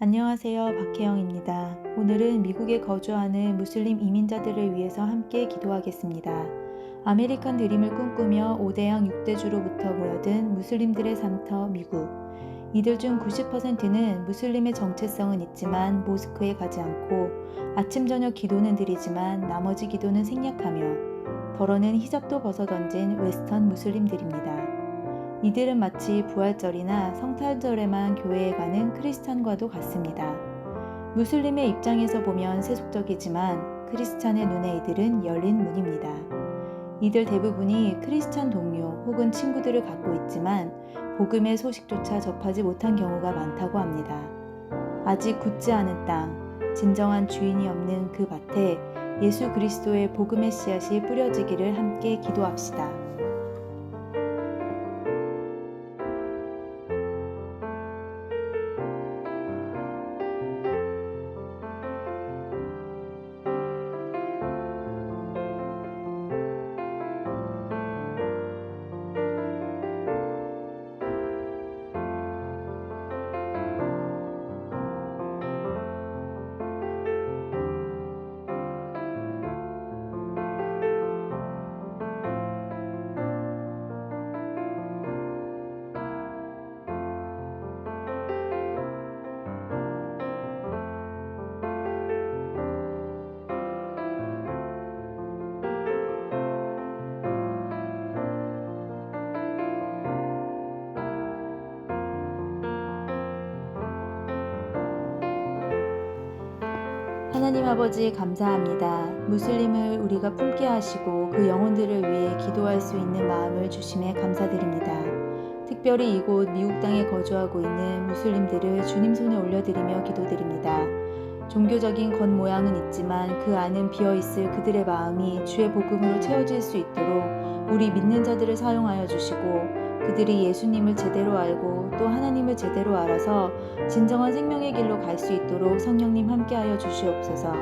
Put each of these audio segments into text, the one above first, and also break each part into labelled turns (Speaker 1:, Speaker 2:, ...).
Speaker 1: 안녕하세요. 박혜영입니다. 오늘은 미국에 거주하는 무슬림 이민자들을 위해서 함께 기도하겠습니다. 아메리칸 드림을 꿈꾸며 5대양 6대주로부터 모여든 무슬림들의 삶터 미국. 이들 중 90%는 무슬림의 정체성은 있지만 모스크에 가지 않고 아침 저녁 기도는 드리지만 나머지 기도는 생략하며 덜어는 히잡도 벗어던진 웨스턴 무슬림들입니다. 이들은 마치 부활절이나 성탄절에만 교회에 가는 크리스찬과도 같습니다. 무슬림의 입장에서 보면 세속적이지만 크리스찬의 눈에 이들은 열린 문입니다. 이들 대부분이 크리스찬 동료 혹은 친구들을 갖고 있지만 복음의 소식조차 접하지 못한 경우가 많다고 합니다. 아직 굳지 않은 땅, 진정한 주인이 없는 그 밭에 예수 그리스도의 복음의 씨앗이 뿌려지기를 함께 기도합시다. 하나님 아버지 감사합니다. 무슬림을 우리가 품게 하시고 그 영혼들을 위해 기도할 수 있는 마음을 주심에 감사드립니다. 특별히 이곳 미국 땅에 거주하고 있는 무슬림들을 주님 손에 올려드리며 기도드립니다. 종교적인 겉 모양은 있지만 그 안은 비어 있을 그들의 마음이 주의 복음으로 채워질 수 있도록 우리 믿는 자들을 사용하여 주시고 그들이 예수님을 제대로 알고 또 하나님을 제대로 알아서 진정한 생명의 길로 갈 수 있도록 성령님 함께하여 주시옵소서.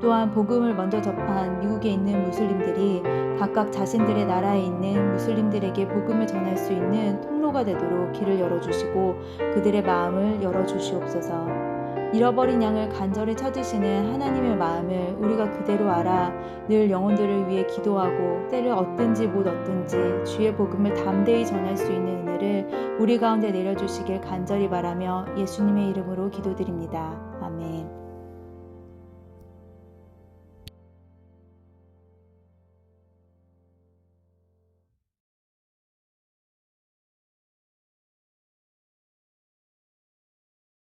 Speaker 1: 또한 복음을 먼저 접한 미국에 있는 무슬림들이 각각 자신들의 나라에 있는 무슬림들에게 복음을 전할 수 있는 통로가 되도록 길을 열어주시고 그들의 마음을 열어주시옵소서. 잃어버린 양을 간절히 찾으시는 하나님의 마음을 우리가 그대로 알아 늘 영혼들을 위해 기도하고 때를 얻든지 못 얻든지 주의 복음을 담대히 전할 수 있는 은혜를 우리 가운데 내려주시길 간절히 바라며 예수님의 이름으로 기도드립니다. 아멘.